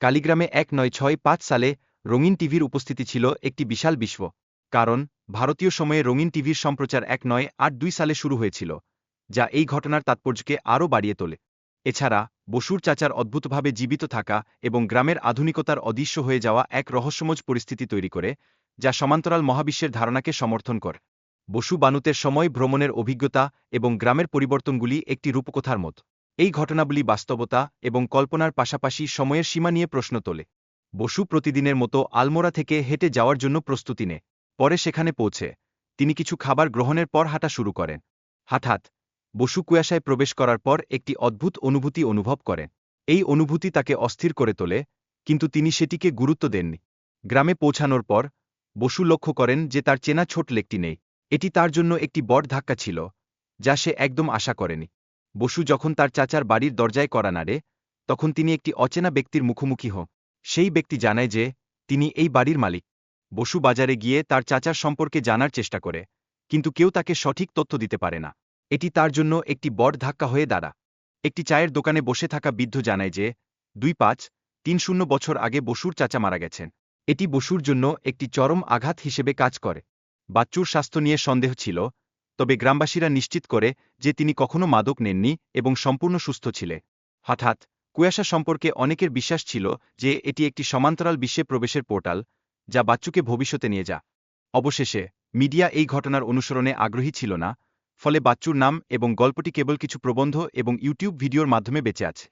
কালিগ্রামে এক নয় ছয় পাঁচ সালে রঙিন টিভির উপস্থিতি ছিল একটি বিশাল বিশ্ব। কারণ, ভারতীয় সময়ে রঙিন টিভির সম্প্রচার এক নয় আট দুই সালে শুরু হয়েছিল, যা এই ঘটনার তাৎপর্যকে আরও বাড়িয়ে তোলে। এছাড়া, বসুর চাচার অদ্ভুতভাবে জীবিত থাকা এবং গ্রামের আধুনিকতার অদৃশ্য হয়ে যাওয়া এক রহস্যময় পরিস্থিতি তৈরি করে, যা সমান্তরাল মহাবিশ্বের ধারণাকে সমর্থন করে। বসু বানুতের সময় ভ্রমণের অভিজ্ঞতা এবং গ্রামের পরিবর্তনগুলি একটি রূপকথার মত। এই ঘটনাবলী বাস্তবতা এবং কল্পনার পাশাপাশি সময়ের সীমা নিয়ে প্রশ্ন তোলে। বসু প্রতিদিনের মতো আলমোড়া থেকে হেঁটে যাওয়ার জন্য প্রস্তুতি নে পরে সেখানে পৌঁছে তিনি কিছু খাবার গ্রহণের পর হাঁটা শুরু করেন। হঠাৎ বসু কুয়াশায় প্রবেশ করার পর একটি অদ্ভুত অনুভূতি অনুভব করেন। এই অনুভূতি তাকে অস্থির করে তোলে, কিন্তু তিনি সেটিকে গুরুত্ব দেননি। গ্রামে পৌঁছানোর পর বসু লক্ষ্য করেন যে তার চেনা ছোট লেকটি নেই। এটি তার জন্য একটি বড় ধাক্কা ছিল, যা সে একদম আশা করেনি। বসু যখন তার চাচার বাড়ির দরজায় করা নাড়ে, তখন তিনি একটি অচেনা ব্যক্তির মুখোমুখি হন। সেই ব্যক্তি জানায় যে, তিনি এই বাড়ির মালিক। বসু বাজারে গিয়ে তার চাচার সম্পর্কে জানার চেষ্টা করে, কিন্তু কেউ তাকে সঠিক তথ্য দিতে পারে না। এটি তার জন্য একটি বড় ধাক্কা হয়ে দাঁড়া। একটি চায়ের দোকানে বসে থাকা বৃদ্ধ জানায় যে, দুই পাঁচ, তিন শূন্য বছর আগে বসুর চাচা মারা গেছেন। এটি বসুর জন্য একটি চরম আঘাত হিসেবে কাজ করে। বাচ্চুর স্বাস্থ্য নিয়ে সন্দেহ ছিল তবে গ্রামবাসীরা নিশ্চিত করে যে তিনি কখনো মাদক নেননি এবং সম্পূর্ণ সুস্থ ছিলে। হঠাৎ, কুয়াশা সম্পর্কে অনেকের বিশ্বাস ছিল যে এটি একটি সমান্তরাল বিশ্বে প্রবেশের পোর্টাল, যা বাচ্চুকে ভবিষ্যতে নিয়ে যা অবশেষে, মিডিয়া এই ঘটনার অনুসরণে আগ্রহী ছিল না, ফলে বাচ্চুর নাম এবং গল্পটি কেবল কিছু প্রবন্ধ এবং ইউটিউব ভিডিওর মাধ্যমে বেঁচে আছে।